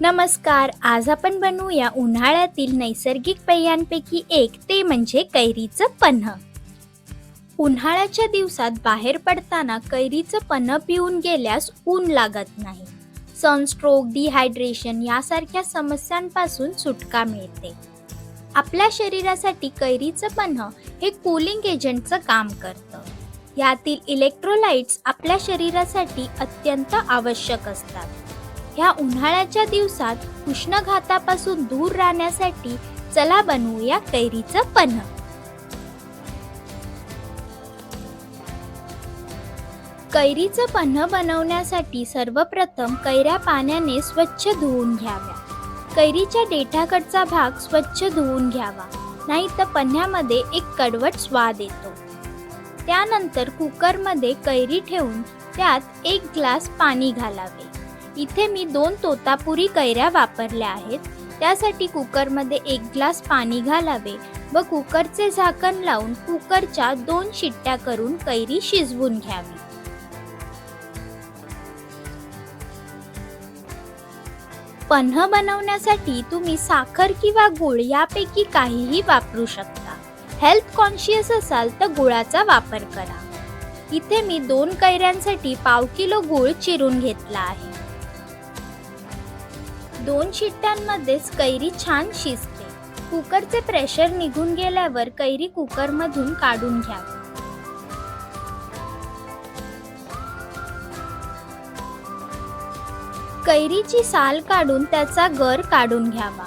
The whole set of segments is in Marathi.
नमस्कार आज आपण बनवूया उन्हाळ्यातील नैसर्गिक पेयांपैकी एक ते म्हणजे कैरीचं पन्ह. उन्हाळ्याच्या दिवसात बाहेर पडताना कैरीचं पन्ह पिऊन गेल्यास ऊन लागत नाही. सनस्ट्रोक डिहायड्रेशन यासारख्या समस्यांपासून सुटका मिळते. आपल्या शरीरासाठी कैरीचं पन्ह हे कूलिंग एजंटचं काम करतं. यातील इलेक्ट्रोलाइट्स आपल्या शरीरासाठी अत्यंत आवश्यक असतात. ह्या उन्हाळ्याच्या दिवसात उष्णघातापासून दूर राहण्यासाठी चला बनवूया कैरीचं पन्ह. कैरीचं पन्ह बनवण्यासाठी सर्वप्रथम कैऱ्या पाण्याने स्वच्छ धुवून घ्याव्या. कैरीच्या देठाकडचा भाग स्वच्छ धुवून घ्यावा नाही तर पन्ह्यामध्ये एक कडवट स्वाद येतो. त्यानंतर कुकरमध्ये कैरी ठेवून त्यात एक ग्लास पाणी घालावे. इथे मी दोन तोतापुरी कैऱ्या वापरल्या आहेत. त्यासाठी कुकरमध्ये एक ग्लास पाणी घालावे व कुकरचे झाकण लावून कुकरच्या दोन शिट्ट्या करून कैरी शिजवून घ्यावी. पन्ह बनवण्यासाठी तुम्ही साखर किंवा गुळ यापैकी काहीही वापरू शकता. हेल्थ कॉन्शियस असाल तर गुळाचा वापर करा. इथे मी दोन कैऱ्यांसाठी पाव किलो गुळ चिरून घेतला आहे. दोन शिट्ट्यांमध्येच कैरी छान शिजते. कुकरचे प्रेशर निघून गेल्यावर कैरी कुकरमधून काढून घ्यावी कैरीची साल काढून त्याचा गर काढून घ्यावा.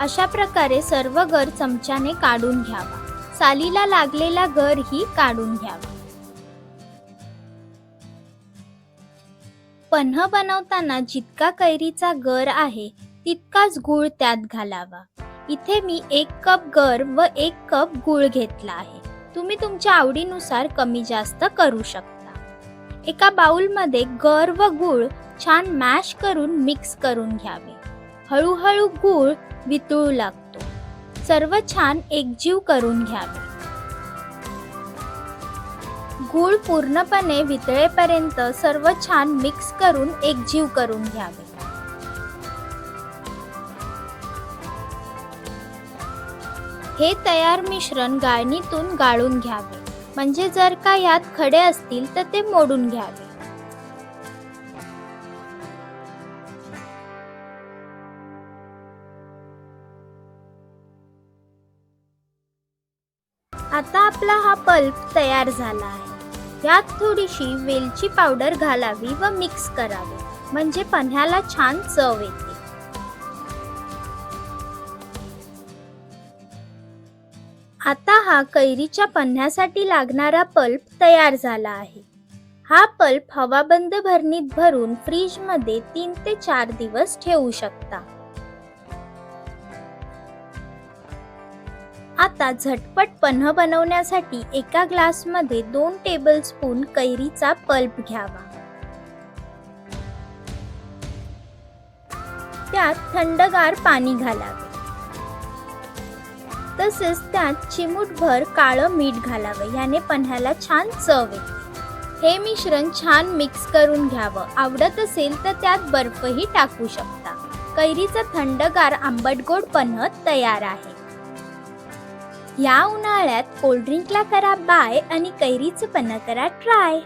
अशा प्रकारे सर्व गर चमच्याने काढून घ्यावा. सालीला लागलेला गर ही काढून घ्यावा. पन्ह बनवताना जितका कैरीचा गर आहे तितकाच गूळ त्यात घालावा. इथे मी एक कप गर व एक कप गूळ घेतला आहे. तुम्ही तुमच्या आवडीनुसार कमी जास्त करू शकता. एका बाउलमध्ये गर व गूळ छान मॅश करून मिक्स करून घ्यावे. हळूहळू गूळ वितळू लागतो. सर्व छान एकजीव करून घ्यावे. गूळ पूर्णपणे वितळेपर्यंत सर्व छान मिक्स करून एकजीव करून घ्यावे. हे तयार मिश्रण गाळणीतून गाळून घ्यावे. म्हणजे जर का यात खडे असतील तर ते मोडून घ्यावे. आता आपला हा पल्प तयार झाला आहे. यात थोडीशी वेलची पावडर घालावी व मिक्स करावे. म्हणजे पन्ह्याला छान चव येते. आता हा कैरीच्या पन्ह्यासाठी लागणारा पल्प तयार झाला आहे. हा पल्प हवाबंद भरणीत भरून फ्रीजमध्ये तीन ते चार दिवस ठेवू शकता. आता झटपट पन्ह बनवण्यासाठी एका ग्लासमध्ये दोन टेबलस्पून कैरीचा पल्प घ्यावा. त्यात थंडगार पाणी घालावे. तसेच त्यात चिमूटभर काळं मीठ घालावे. याने पन्ह्याला छान चव येते. हे मिश्रण छान मिक्स करून घ्यावं. आवडत असेल तर त्यात बर्फही टाकू शकता. कैरीचा थंडगार आंबट गोड पन्ह तयार आहे. या उन्हाळ्यात कोल्ड्रिंकला करा बाय आणि कैरीचं पन्ह करा ट्राय.